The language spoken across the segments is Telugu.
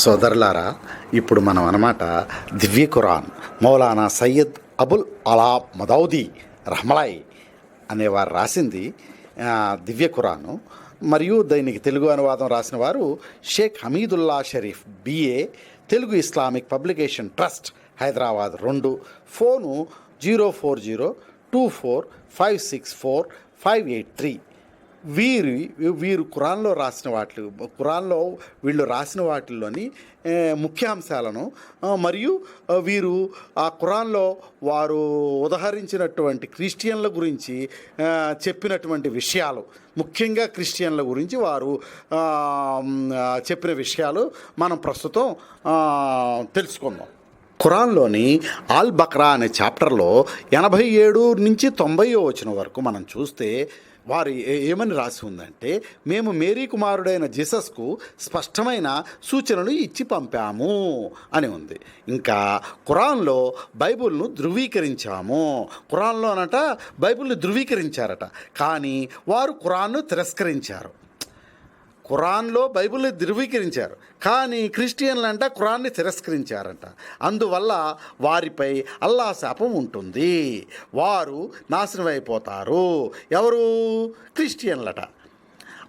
సోదరులారా ఇప్పుడు మనం అనమాట దివ్య ఖురాన్ మౌలానా సయ్యద్ అబుల్ అలా మదౌదీ రహమలాయ్ అనేవారు రాసింది దివ్య ఖురాను. మరియు దీనికి తెలుగు అనువాదం రాసిన వారు Sheikh Hamidullah Sharif BA Telugu Islamic publication trust Hyderabad రెండు. Phone zero four zero two four five six four five eight three. వీరి వీరు ఖురాన్లో రాసిన వాటి ఖురాన్లో వీళ్ళు రాసిన వాటిల్లోని ముఖ్యాంశాలను మరియు వీరు ఆ ఖురాన్లో వారు ఉదహరించినటువంటి క్రిస్టియన్ల గురించి చెప్పినటువంటి విషయాలు ముఖ్యంగా క్రిస్టియన్ల గురించి వారు చెప్పిన విషయాలు మనం ప్రస్తుతం తెలుసుకుందాం. ఖురాన్లోని ఆల్ బక్రా అనే చాప్టర్లో ఎనభై ఏడు నుంచి తొంభై వచ్చిన వరకు మనం చూస్తే వారు ఏ- ఏమని రాసి ఉందంటే మేము మేరీ కుమారుడైన జీసస్కు స్పష్టమైన సూచనలు ఇచ్చి పంపాము అని ఉంది. ఇంకా ఖురాన్లో బైబిల్ను ధృవీకరించాము. ఖురాన్లోనట బైబిల్ని ధృవీకరించారట. కానీ వారు ఖురాన్ను తిరస్కరించారు. ఖురాన్లో బైబిల్ని ధృవీకరించారు. కానీ క్రిస్టియన్లు అంట ఖురాన్ని తిరస్కరించారంట. అందువల్ల వారిపై అల్లా శాపం ఉంటుంది. వారు నాశనమైపోతారు. ఎవరు? క్రిస్టియన్లట.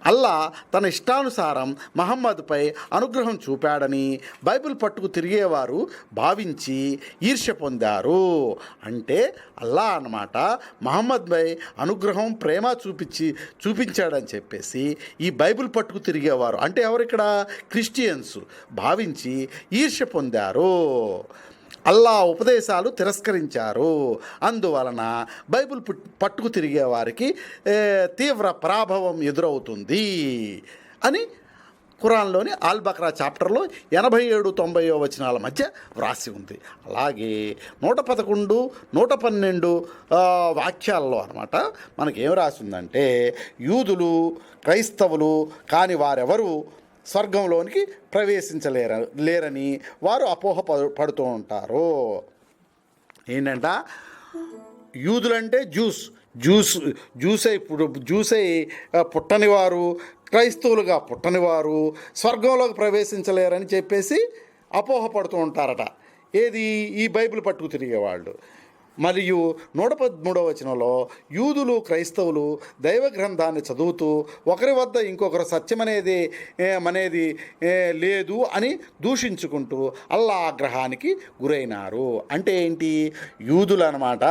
అల్లా తన ఇష్టానుసారం మహమ్మద్పై అనుగ్రహం చూపాడని బైబిల్ పట్టుకు తిరిగేవారు భావించి ఈర్ష్య పొందారు. అంటే అల్లా అన్నమాట మహమ్మద్పై అనుగ్రహం ప్రేమ చూపించి చూపించాడని చెప్పేసి ఈ బైబిల్ పట్టుకు తిరిగేవారు. అంటే ఎవరు ఇక్కడ క్రిస్టియన్స్ భావించి ఈర్ష్య పొందారు. అల్లా ఉపదేశాలు తిరస్కరించారు. అందువలన బైబిల్ పట్టుకు తిరిగే వారికి తీవ్ర ప్రాభవం ఎదురవుతుంది అని ఖురాన్లోని ఆల్ బక్రా చాప్టర్లో ఎనభై ఏడు తొంభై వచనాల మధ్య వ్రాసి ఉంది. అలాగే నూట పదకొండు నూట పన్నెండు వాక్యాల్లో అనమాట మనకేం రాసిందంటే యూదులు క్రైస్తవులు కాని వారెవరు స్వర్గంలోనికి ప్రవేశించలేర లేరని వారు అపోహ పడు- పడుతూ ఉంటారు. ఏంటంట? యూదులంటే జ్యూస్ జ్యూస్ జ్యూస్ అయి పుడు- జ్యూస్ అయి పుట్టనివారు పుట్టని వారు క్రైస్తవులుగా పుట్టని వారు స్వర్గంలోకి ప్రవేశించలేరని చెప్పేసి అపోహ పడుతూ ఉంటారట. ఏది? ఈ బైబిల్ పట్టుకు తిరిగేవాళ్ళు. మరియు నూట పదమూడవ వచనంలో యూదులు క్రైస్తవులు దైవ గ్రంథాన్ని చదువుతూ ఒకరి వద్ద ఇంకొకరు సత్యమనేది అనేది లేదు అని దూషించుకుంటూ అల్లా ఆగ్రహానికి గురైనారు. అంటే ఏంటి? యూదులు అనమాట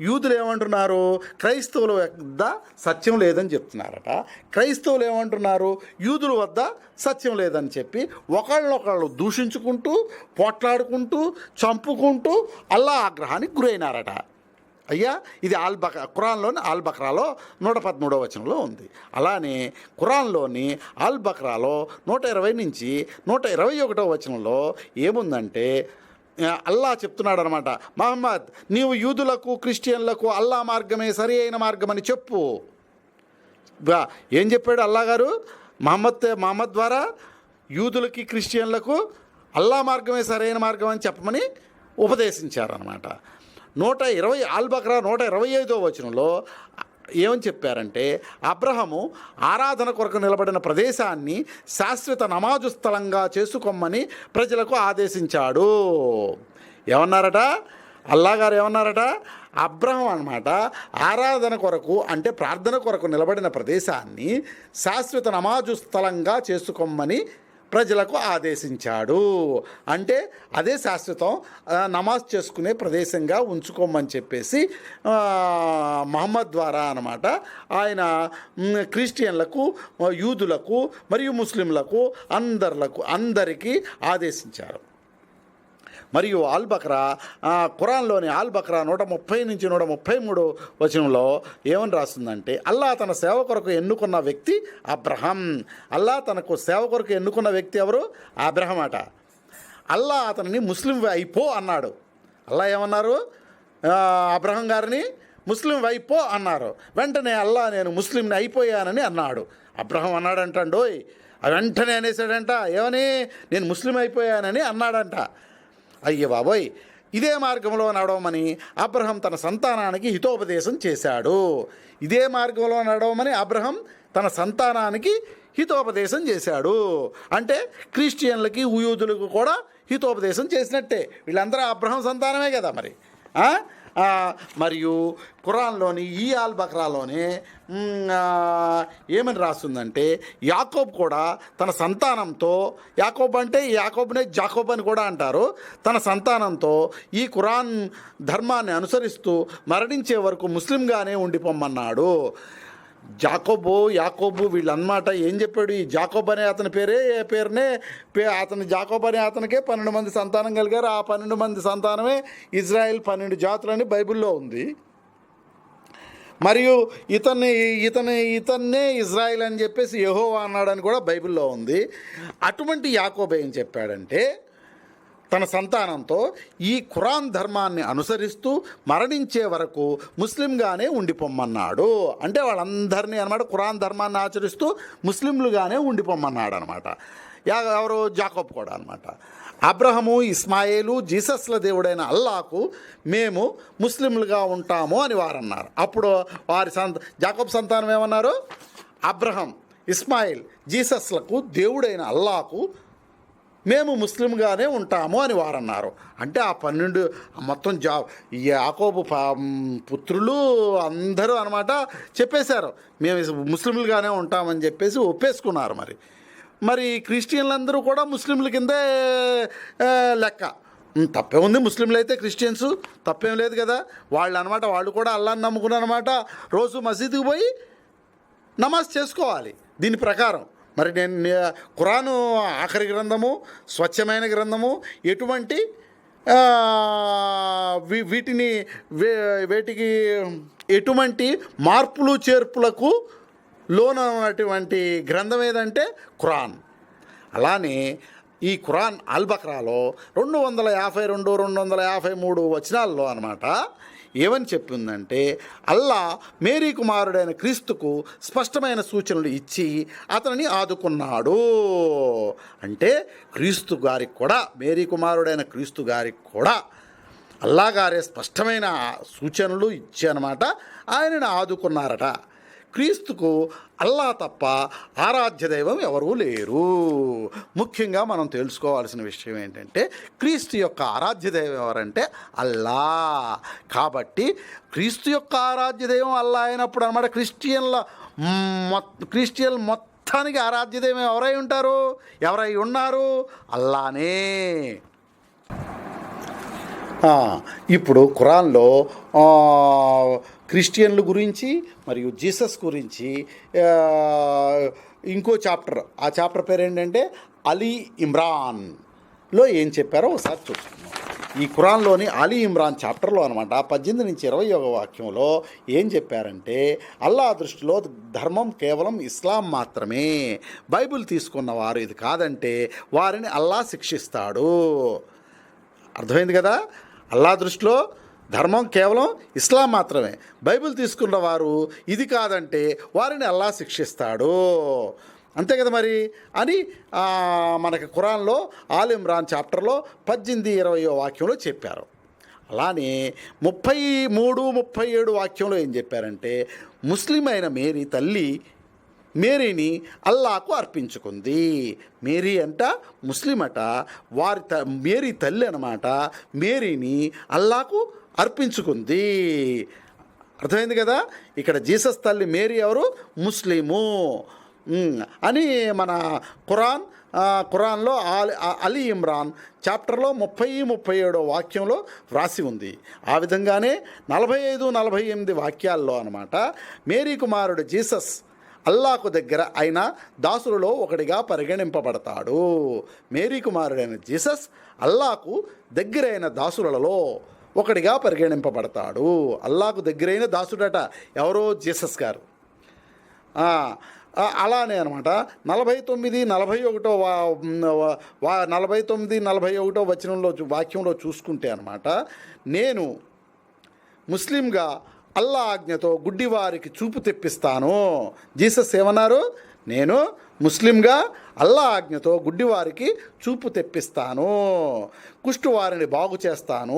యూదులు ఏమంటున్నారు? క్రైస్తవుల వద్ద సత్యం లేదని చెప్తున్నారట. క్రైస్తవులు ఏమంటున్నారు? యూదుల వద్ద సత్యం లేదని చెప్పి ఒకళ్ళనొకళ్ళు దూషించుకుంటూ పోట్లాడుకుంటూ చంపుకుంటూ అల్లా ఆగ్రహానికి గురైనారట. అయ్యా ఇది ఆల్ బక ఖురాన్లోని ఆల్ బక్రాలో నూట పదమూడవ వచనంలో ఉంది. అలానే ఖురాన్లోని ఆల్ బక్రాలో నూట ఇరవై నుంచి నూట ఇరవై ఒకటో వచనంలో ఏముందంటే అల్లా చెప్తున్నాడు అనమాట మహమ్మద్ నీవు యూదులకు క్రిస్టియన్లకు అల్లా మార్గమే సరి అయిన మార్గమని చెప్పు. ఏం చెప్పాడు అల్లా గారు? మహమ్మద్ మహమ్మద్ ద్వారా యూదులకి క్రిస్టియన్లకు అల్లా మార్గమే సరైన మార్గం అని చెప్పమని ఉపదేశించారనమాట. నూట ఇరవై ఆల్బక్రా నూట ఇరవై ఐదో వచనంలో ఏమని చెప్పారంటే అబ్రహము ఆరాధన కొరకు నిలబడిన ప్రదేశాన్ని శాశ్వత నమాజు స్థలంగా చేసుకోమని ప్రజలకు ఆదేశించాడు. ఏమన్నారట? అల్లాగారు ఏమన్నారట? అబ్రహం అనమాట ఆరాధన కొరకు అంటే ప్రార్థన కొరకు నిలబడిన ప్రదేశాన్ని శాశ్వత నమాజు స్థలంగా చేసుకోమని ప్రజలకు ఆదేశించాడు. అంటే అదే శాశ్వతం నమాజ్ చేసుకునే ప్రదేశంగా ఉంచుకోమని చెప్పేసి మహమ్మద్ ద్వారా అనమాట ఆయన క్రిస్టియన్లకు యూదులకు మరియు ముస్లింలకు అందర్లకు అందరికీ ఆదేశించారు. మరియు ఆల్ బక్రా ఖురాన్లోని ఆల్ బక్రా నూట ముప్పై నుంచి నూట ముప్పై మూడు వచనంలో ఏమని రాస్తుందంటే అల్లా తన సేవ కొరకు ఎన్నుకున్న వ్యక్తి అబ్రహం. అల్లా తనకు సేవ కొరకు ఎన్నుకున్న వ్యక్తి ఎవరు? అబ్రహం అట అల్లా అతనిని ముస్లిం అయిపో అన్నాడు. అల్లా ఏమన్నారు? అబ్రహం గారిని ముస్లిం వైపో అన్నారు. వెంటనే అల్లా నేను ముస్లింని అయిపోయానని అన్నాడు. అబ్రహం అన్నాడంటండోయ్. వెంటనే అనేసాడంట ఏమని? నేను ముస్లిం అయిపోయానని అన్నాడంట. అయ్య బాబోయ్ ఇదే మార్గంలో నడవమని అబ్రహం తన సంతానానికి హితోపదేశం చేశాడు. ఇదే మార్గంలో నడవమని అబ్రహం తన సంతానానికి హితోపదేశం చేశాడు. అంటే క్రిస్టియన్లకి ఉయూదులకు కూడా హితోపదేశం చేసినట్టే. వీళ్ళందరూ అబ్రహం సంతానమే కదా మరి. మరియు ఖురాన్లోని ఈ ఆల్ బక్రాలోనే ఏమని రాస్తుందంటే యాకోబ్ కూడా తన సంతానంతో యాకోబ్ అంటే యాకోబ్నే జాకోబ్ అని కూడా అంటారు తన సంతానంతో ఈ ఖురాన్ ధర్మాన్ని అనుసరిస్తూ మరణించే వరకు ముస్లింగానే ఉండిపోమ్మన్నాడు. జాకోబు యాకోబు వీళ్ళన్నమాట ఏం చెప్పాడు? ఈ జాకోబ్ అనే అతని పేరే ఏ పేరునే? పే అతని జాకోబ్ అనే అతనికే పన్నెండు మంది సంతానం కలిగారు. ఆ పన్నెండు మంది సంతానమే ఇజ్రాయెల్ పన్నెండు జాతులని బైబిల్లో ఉంది. మరియు ఇతన్ని ఇతని ఇతన్నే ఇజ్రాయిల్ అని చెప్పేసి యహో అన్నాడని కూడా బైబిల్లో ఉంది. అటువంటి యాకోబ్ ఏం చెప్పాడంటే తన సంతానంతో ఈ ఖురాన్ ధర్మాన్ని అనుసరిస్తూ మరణించే వరకు ముస్లింగానే ఉండిపోమ్మన్నాడు. అంటే వాళ్ళందరినీ అనమాట ఖురాన్ ధర్మాన్ని ఆచరిస్తూ ముస్లింలుగానే ఉండిపోమ్మన్నాడు అనమాట ఎవరు జాకోబ్ కూడా అనమాట అబ్రహము ఇస్మాయిలు జీసస్ల దేవుడైన అల్లాకు మేము ముస్లింలుగా ఉంటాము అని వారు అన్నారు అప్పుడు వారి సంత జాకోబ్ సంతానం ఏమన్నారు? అబ్రహం ఇస్మాయిల్ జీసస్లకు దేవుడైన అల్లాకు మేము ముస్లింగానే ఉంటాము అని వారు అన్నారు అంటే ఆ పన్నెండు మొత్తం జా ఈ యాకోబు పుత్రులు అందరూ అనమాట చెప్పేశారు. మేము ముస్లింలుగానే ఉంటామని చెప్పేసి ఒప్పేసుకున్నారు మరి. మరి క్రిస్టియన్లందరూ కూడా ముస్లింల కిందే లెక్క. తప్పే ఉంది ముస్లింలు అయితే క్రిస్టియన్స్. తప్పేం లేదు కదా. వాళ్ళు అనమాట వాళ్ళు కూడా అల్లాన్ని నమ్ముకున్నారనమాట. రోజు మసీదుకి పోయి నమాజ్ చేసుకోవాలి. దీని ప్రకారం. మరి నేను ఖురాను ఆఖరి గ్రంథము స్వచ్ఛమైన గ్రంథము ఎటువంటి వీటిని వే- ఎటువంటి మార్పులు చేర్పులకు లోనటువంటి గ్రంథం ఏదంటే ఖురాన్. అలానే ఈ ఖురాన్ అల్బక్రాలో రెండు వందల యాభై రెండు రెండు వందల యాభై మూడు వచనాల్లో అనమాట ఏమని చెప్పిందంటే అల్లా మేరీ కుమారుడైన క్రీస్తుకు స్పష్టమైన సూచనలు ఇచ్చి అతనిని ఆదుకున్నాడు. అంటే క్రీస్తు గారికి కూడా మేరీ కుమారుడైన క్రీస్తు గారికి కూడా అల్లా గారే స్పష్టమైన సూచనలు ఇచ్చి అనమాట ఆయనను ఆదుకున్నారట. క్రీస్తుకు అల్లా తప్ప ఆరాధ్య దైవం ఎవరూ లేరు. ముఖ్యంగా మనం తెలుసుకోవాల్సిన విషయం ఏంటంటే క్రీస్తు యొక్క ఆరాధ్య దైవం ఎవరంటే అల్లా. కాబట్టి క్రీస్తు యొక్క ఆరాధ్య దైవం అల్లా అయినప్పుడు అనమాట క్రిస్టియన్ల మొత్త క్రిస్టియన్ మొత్తానికి ఆరాధ్య దైవం ఎవరై ఉంటారు? ఎవరై ఉన్నారు? అల్లానే. ఇప్పుడు ఖురాన్లో క్రిస్టియన్ల గురించి మరియు జీసస్ గురించి ఇంకో చాప్టర్. ఆ చాప్టర్ పేరు ఏంటంటే అలీ ఇమ్రాన్లో ఏం చెప్పారో ఒకసారి చూసుకుందాం. ఈ ఖురాన్లోని అలీ ఇమ్రాన్ చాప్టర్లో అనమాట పద్దెనిమిది నుంచి ఇరవై ఒక వాక్యంలో ఏం చెప్పారంటే అల్లా దృష్టిలో ధర్మం కేవలం ఇస్లాం మాత్రమే. బైబిల్ తీసుకున్న వారు ఇది కాదంటే వారిని అల్లా శిక్షిస్తాడు. అర్థమైంది కదా? అల్లా దృష్టిలో ధర్మం కేవలం ఇస్లాం మాత్రమే. బైబిల్ తీసుకున్న వారు ఇది కాదంటే వారిని అల్లా శిక్షిస్తాడు. అంతే కదా మరి? అని మనకి ఖురాన్లో ఆల్ ఇమ్రాన్ చాప్టర్లో పద్దెనిమిది ఇరవయో వాక్యంలో చెప్పారు. అలానే ముప్పై మూడు ముప్పై ఏడు వాక్యంలో ఏం చెప్పారంటే ముస్లిం అయిన మేరీ తల్లి మేరీని అల్లాకు అర్పించుకుంది. మేరీ అంట ముస్లిం అట వారి త మేరీ తల్లి అనమాట మేరీని అల్లాకు అర్పించుకుంది. అర్థమైంది కదా? ఇక్కడ జీసస్ తల్లి మేరీ ఎవరు? ముస్లిము. అని మన ఖురాన్ ఖురాన్లో ఆలి- అలీ ఇమ్రాన్ చాప్టర్లో ముప్పై ముప్పై ఏడో వాక్యంలో వ్రాసి ఉంది. ఆ విధంగానే నలభై ఐదు నలభై ఎనిమిది వాక్యాల్లో అనమాట మేరీ కుమారుడు జీసస్ అల్లాకు దగ్గర అయిన దాసులలో ఒకడిగా పరిగణింపబడతాడు. మేరీ కుమారుడైన జీసస్ అల్లాకు దగ్గరైన దాసులలో ఒకడిగా పరిగణింపబడతాడు. అల్లాకు దగ్గరైన దాసుడట ఎవరో జీసస్ గారు. అలానే అనమాట నలభై తొమ్మిది నలభై ఒకటో వా వా- నలభై తొమ్మిది నలభై ఒకటో వచనంలో వాక్యంలో చూసుకుంటే అనమాట నేను ముస్లింగా అల్లా ఆజ్ఞతో గుడ్డివారికి చూపు తెప్పిస్తాను. జీసస్ ఏమన్నారు? నేను ముస్లింగా అల్లా ఆజ్ఞతో గుడ్డివారికి చూపు తెప్పిస్తాను. కుష్టు వారిని బాగు చేస్తాను.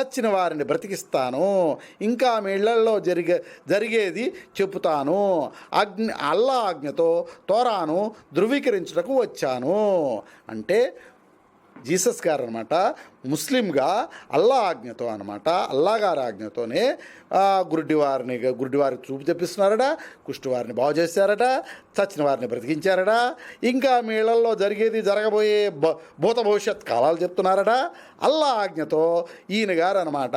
చచ్చిన వారిని బ్రతికిస్తాను. ఇంకా మీ జరిగే జరిగేది చెబుతాను. అగ్ని అల్లా ఆజ్ఞతో తోరాను ధృవీకరించుటకు వచ్చాను. అంటే జీసస్ గారు అనమాట ముస్లింగా అల్లా ఆజ్ఞతో అనమాట అల్లా గారి ఆజ్ఞతోనే ఆ, గుడ్డివారిని చూపు తెప్పిస్తున్నారట కుష్టివారిని బాగు చేశారట చచ్చిన వారిని బ్రతికించారట ఇంకా మీళ్ళల్లో జరిగేది జరగబోయే భ- భూత భవిష్యత్ కాలాలు చెప్తున్నారట. అల్లా ఆజ్ఞతో ఈయన గారు అనమాట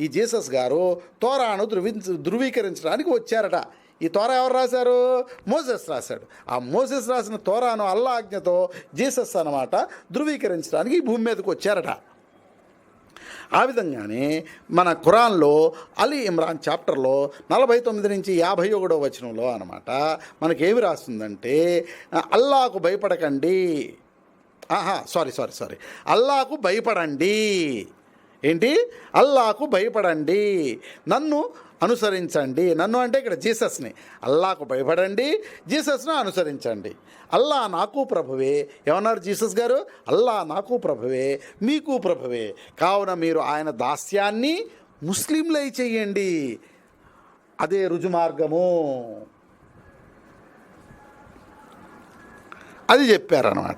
ఈ జీసస్ గారు తోరాను ధృవీ ధృవీకరించడానికి వచ్చారట. ఈ తోర ఎవరు రాశారు? మోసెస్ రాశాడు. ఆ మోసెస్ రాసిన తోరాను అల్లా ఆజ్ఞతో జీసస్ అనమాట ధృవీకరించడానికి భూమి మీదకి వచ్చారట. ఆ విధంగానే మన ఖురాన్లో అలీ ఇమ్రాన్ చాప్టర్లో నలభై తొమ్మిది నుంచి యాభై ఒకటో వచనంలో అనమాట మనకేమి రాస్తుందంటే అల్లాకు భయపడకండి. ఆహా సారీ సారీ సారీ. అల్లాకు భయపడండి. ఏంటి? అల్లాకు భయపడండి. నన్ను అనుసరించండి. నన్ను అంటే ఇక్కడ జీసస్ని. అల్లాకు భయపడండి జీసస్ను అనుసరించండి. అల్లా నాకు ప్రభువే. ఏమన్నారు జీసస్ గారు? అల్లా నాకు ప్రభువే మీకు ప్రభువే. కావున మీరు ఆయన దాస్యాన్ని ముస్లింలై చెయ్యండి. అదే రుజుమార్గము. అది చెప్పారనమాట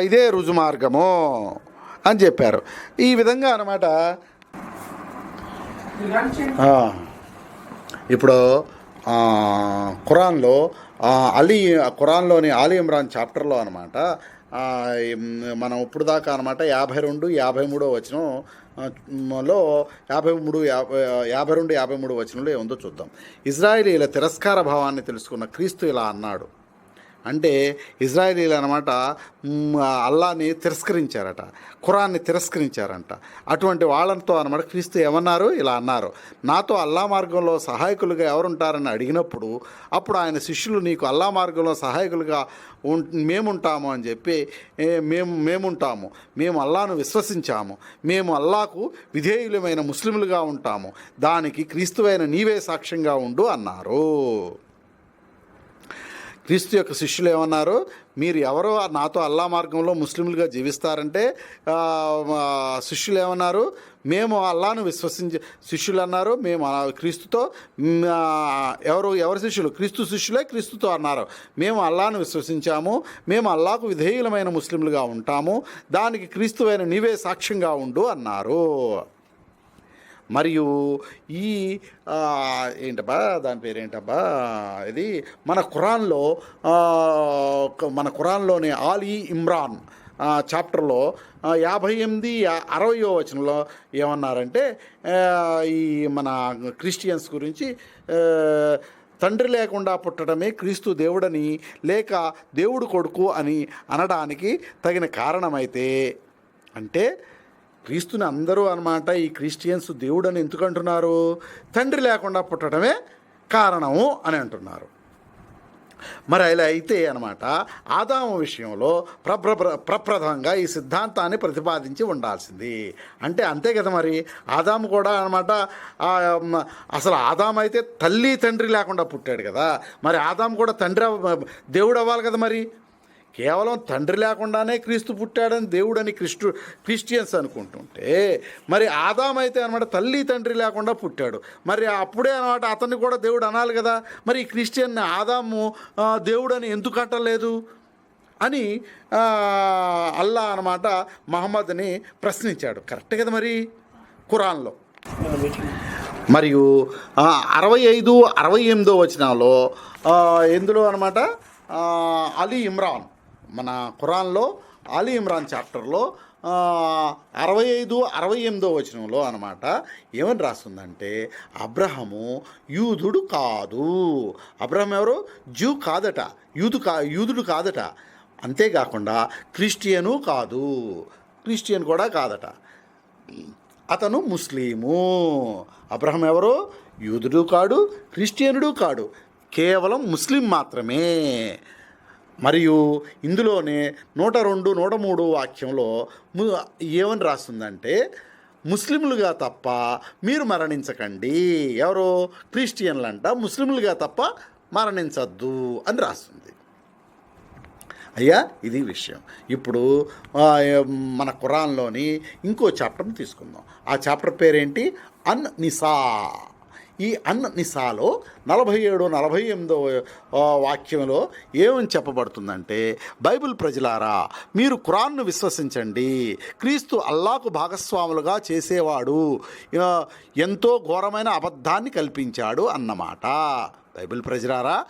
ఇదే రుజుమార్గము అని చెప్పారు. ఈ విధంగా అనమాట ఇప్పుడు ఖురాన్లో అలీ ఖురాన్లోని అలీ ఇమ్రాన్ చాప్టర్లో అనమాట మనం ఇప్పుడు దాకా అనమాట యాభై రెండు యాభై మూడో వచనం లో యాభై మూడు యాభై యాభై రెండు యాభై మూడు వచనంలో ఏముందో చూద్దాం. ఇజ్రాయేలీల తిరస్కార భావాన్ని తెలుసుకున్న క్రీస్తు ఇలా అన్నాడు. అంటే ఇజ్రాయేలీలు అనమాట అల్లాని తిరస్కరించారట ఖురాన్ని తిరస్కరించారంట. అటువంటి వాళ్ళతో అనమాట క్రీస్తు ఏమన్నారు? ఇలా అన్నారు నాతో అల్లా మార్గంలో సహాయకులుగా ఎవరుంటారని అడిగినప్పుడు అప్పుడు ఆయన శిష్యులు నీకు అల్లా మార్గంలో సహాయకులుగా ఉం మేముంటాము అని చెప్పి మేము మేముంటాము మేము అల్లాను విశ్వసించాము మేము అల్లాకు విధేయులమైన ముస్లింలుగా ఉంటాము దానికి క్రీస్తువైన నీవే సాక్ష్యంగా ఉండు అన్నారు. క్రీస్తు యొక్క శిష్యులు ఏమన్నారు? మీరు ఎవరు నాతో అల్లా మార్గంలో ముస్లింలుగా జీవిస్తారంటే శిష్యులు ఏమన్నారు? మేము అల్లాను విశ్వసించే శిష్యులు అన్నారు. మేము క్రీస్తుతో ఎవరు ఎవరు శిష్యులు? క్రీస్తు శిష్యులే క్రీస్తుతో అన్నారు. మేము అల్లాను విశ్వసించాము. మేము అల్లాకు విధేయులమైన ముస్లింలుగా ఉంటాము. దానికి క్రీస్తువైన నీవే సాక్ష్యంగా ఉండు అన్నారు. మరియు ఈ ఏంటబ్బా దాని పేరు ఏంటబ్బా ఇది మన ఖురాన్లో మన ఖురాన్లోని ఆలీ ఇమ్రాన్ చాప్టర్లో యాభై ఎనిమిది అరవయో వచనంలో ఏమన్నారంటే ఈ మన క్రిస్టియన్స్ గురించి తండ్రి లేకుండా పుట్టడమే క్రీస్తు దేవుడని లేక దేవుడు కొడుకు అని అనడానికి తగిన కారణమైతే అంటే క్రీస్తుని అందరూ అనమాట ఈ క్రిస్టియన్స్ దేవుడని ఎందుకు అంటున్నారు తండ్రి లేకుండా పుట్టడమే కారణము అని అంటున్నారు. మరి అలా అయితే అనమాట ఆదాము విషయంలో ప్రప్ర ప్రప్రథమంగా ఈ సిద్ధాంతాన్ని ప్రతిపాదించి ఉండాల్సింది. అంటే అంతే కదా మరి. ఆదాము కూడా అనమాట అసలు ఆదాము అయితే తల్లి తండ్రి లేకుండా పుట్టాడు కదా. మరి ఆదాము కూడా తండ్రి అవ్వ- దేవుడు అవ్వాలి కదా మరి. కేవలం తండ్రి లేకుండానే క్రీస్తు పుట్టాడని దేవుడని క్రిస్టు క్రిస్టియన్స్ అనుకుంటుంటే మరి ఆదాం అయితే అనమాట తల్లి తండ్రి లేకుండా పుట్టాడు. మరి అప్పుడే అనమాట అతన్ని కూడా దేవుడు అనాలి కదా. మరి ఈ క్రిస్టియన్ ఆదాము దేవుడని ఎందుకు అంటలేదు? అని అల్లా అనమాట మహమ్మద్ని ప్రశ్నించాడు. కరెక్ట్ కదా మరి? ఖురాన్లో. మరియు అరవై ఐదు అరవై ఎనిమిదో వచ్చినాలో ఎందులో అనమాట అలీ ఇమ్రాన్ మన ఖురాన్లో అలీ ఇమ్రాన్ చాప్టర్లో అరవై ఐదు అరవై ఎనిమిదో వచనంలో అనమాట ఏమని రాస్తుందంటే అబ్రహము యూదుడు కాదు. అబ్రహం ఎవరు? జూ కాదట యూదు కా యూదుడు కాదట. అంతేకాకుండా క్రిస్టియను కాదు. క్రిస్టియన్ కూడా కాదట. అతను ముస్లిము. అబ్రహం ఎవరు? యూదుడు కాడు క్రిస్టియనుడు కాడు. కేవలం ముస్లిం మాత్రమే. మరియు ఇందులోనే నూట రెండు నూట మూడు వాక్యంలో ము- ఏమని రాస్తుందంటే ముస్లింలుగా తప్ప మీరు మరణించకండి. ఎవరు? క్రిస్టియన్లంట. ముస్లింలుగా తప్ప మరణించద్దు అని రాస్తుంది. అయ్యా ఇది విషయం. ఇప్పుడు మన ఖురాన్లోని ఇంకో చాప్టర్ని తీసుకుందాం. ఆ చాప్టర్ పేరేంటి? అన్ నిసా ఈ అన్ నిసాలో నలభై ఏడు నలభై ఎనిమిదో వాక్యంలో ఏమని చెప్పబడుతుందంటే బైబిల్ ప్రజలారా మీరు ఖురాన్ను విశ్వసించండి. క్రీస్తు అల్లాకు భాగస్వాములుగా చేసేవాడు. ఎంతో ఘోరమైన అబద్ధాన్ని కల్పించాడు అన్నమాట. బైబిల్ ప్రజలారా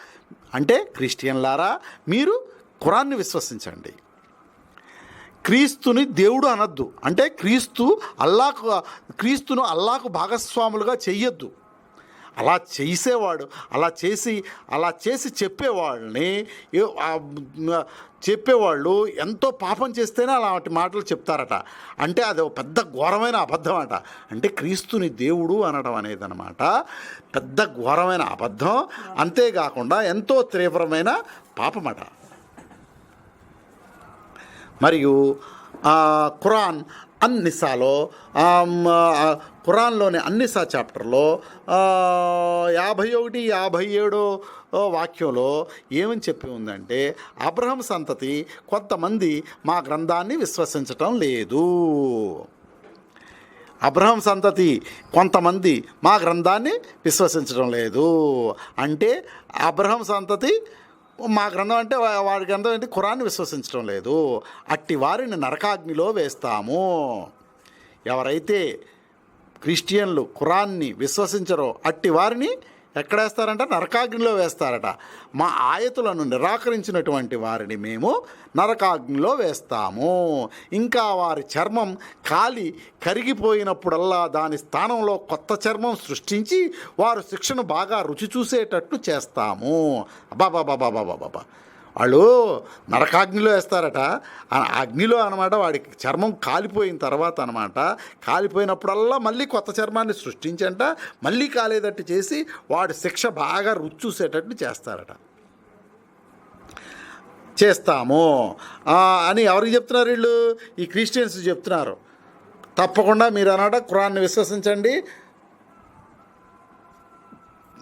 అంటే క్రిస్టియన్లారా మీరు ఖురాన్ని విశ్వసించండి. క్రీస్తుని దేవుడు అనద్దు. అంటే క్రీస్తు అల్లాకు క్రీస్తును అల్లాకు భాగస్వాములుగా చెయ్యొద్దు. అలా చేసేవాడు అలా చేసి అలా చేసి చెప్పేవాళ్ళని చెప్పేవాళ్ళు ఎంతో పాపం చేస్తేనే అలాంటి మాటలు చెప్తారట. అంటే అది పెద్ద ఘోరమైన అబద్ధం అట. అంటే క్రీస్తుని దేవుడు అనడం అనేది అనమాట పెద్ద ఘోరమైన అబద్ధం. అంతేకాకుండా ఎంతో తీవ్రమైన పాపమట. మరియు ఖురాన్ అన్నిసాలో ఖురాన్లోని అన్నిసా చాప్టర్లో యాభై ఒకటి యాభై ఏడో వాక్యంలో ఏమని చెప్పి ఉందంటే అబ్రహం సంతతి కొంతమంది మా గ్రంథాన్ని విశ్వసించటం లేదు. అబ్రహం సంతతి కొంతమంది మా గ్రంథాన్ని విశ్వసించడం లేదు. అంటే అబ్రహం సంతతి మా గ్రంథం అంటే వా- వాడి గ్రంథం ఏంటి? ఖురాన్ని విశ్వసించడం లేదు. అట్టి వారిని నరకాగ్నిలో వేస్తాము. ఎవరైతే క్రిస్టియన్లు ఖురాన్ని విశ్వసించరో అట్టి వారిని ఎక్కడేస్తారంట? నరకాగ్నిలో వేస్తారట. మా ఆయతులను నిరాకరించినటువంటి వారిని మేము నరకాగ్నిలో వేస్తాము. ఇంకా వారి చర్మం కాలి కరిగిపోయినప్పుడల్లా దాని స్థానంలో కొత్త చర్మం సృష్టించి వారు శిక్షను బాగా రుచి చూసేటట్లు చేస్తాము. అబాబాబాబాబాబాబా వాళ్ళు నరకాగ్నిలో వేస్తారట. అగ్నిలో అనమాట వాడికి చర్మం కాలిపోయిన తర్వాత అనమాట కాలిపోయినప్పుడల్లా మళ్ళీ కొత్త చర్మాన్ని సృష్టించంట మళ్ళీ కాలేదట్టు చేసి వాడి శిక్ష బాగా రుచి చూసేటట్టు చేస్తారట. చేస్తాము. అని ఎవరికి చెప్తున్నారు వీళ్ళు? ఈ క్రిస్టియన్స్ చెప్తున్నారు. తప్పకుండా మీరు అన్నమాట ఖురాన్ని విశ్వసించండి.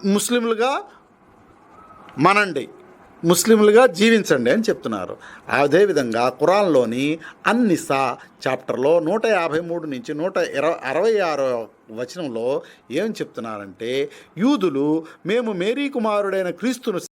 ముస్లింలుగా మనండి. ముస్లింలుగా జీవించండి అని చెప్తున్నారు. అదేవిధంగా ఖురాన్లోని అన్నిసా చాప్టర్లో నూట యాభై మూడు నుంచి నూట ఇరవై అరవై ఆరో వచనంలో ఏం చెప్తున్నారంటే యూదులు మేము మేరీ కుమారుడైన క్రీస్తును